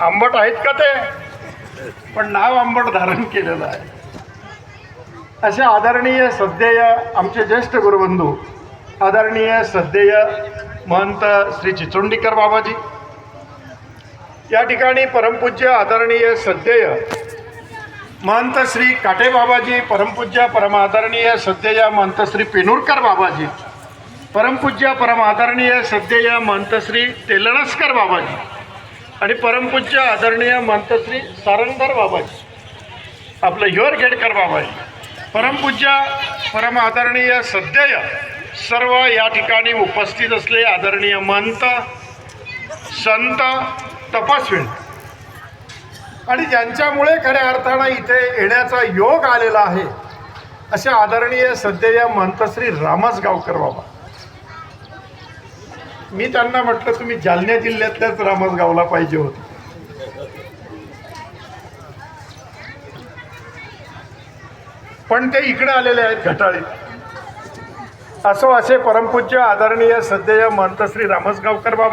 आंबट आहेत का ते? पण नाव आंबट धारण केलेलं आहे. असे आदरणीय सध्याय आमचे ज्येष्ठ गुरुबंधू आदरणीय सध्याय महंत श्री चिचोंडीकर बाबाजी. या ठिकाणी परमपूज्य आदरणीय सध्येय महंत श्री काटे बाबाजी परमपूज्य परमादरणीय सध्येय महंत श्री पेनुरकर बाबाजी परमपूज्य परमादरणीय सध्येय महंत श्री तेलणसकर बाबाजी. आणि परमपूज्य आदरणीय मंतश्री सारंगधर बाबाजी आपलं योर गेडकर बाबाजी परमपूज्य परम आदरणीय सध्येय सर्व या ठिकाणी उपस्थित असले आदरणीय मंत संत तपस्वी आणि ज्यांच्यामुळे खऱ्या अर्थानं इथे येण्याचा योग आलेला आहे असे आदरणीय सध्या मंतश्री रामसगावकर गावकर बाबा. मी त्यांना म्हटलं तुम्ही जालन्या जिल्ह्यातल्याच रामसगावला पाहिजे होत. पण ते इकडे आलेले आहेत घटाळे. असो असे परमपूज्य आदरणीय सध्या महंत श्री रामसगावकर बाबा.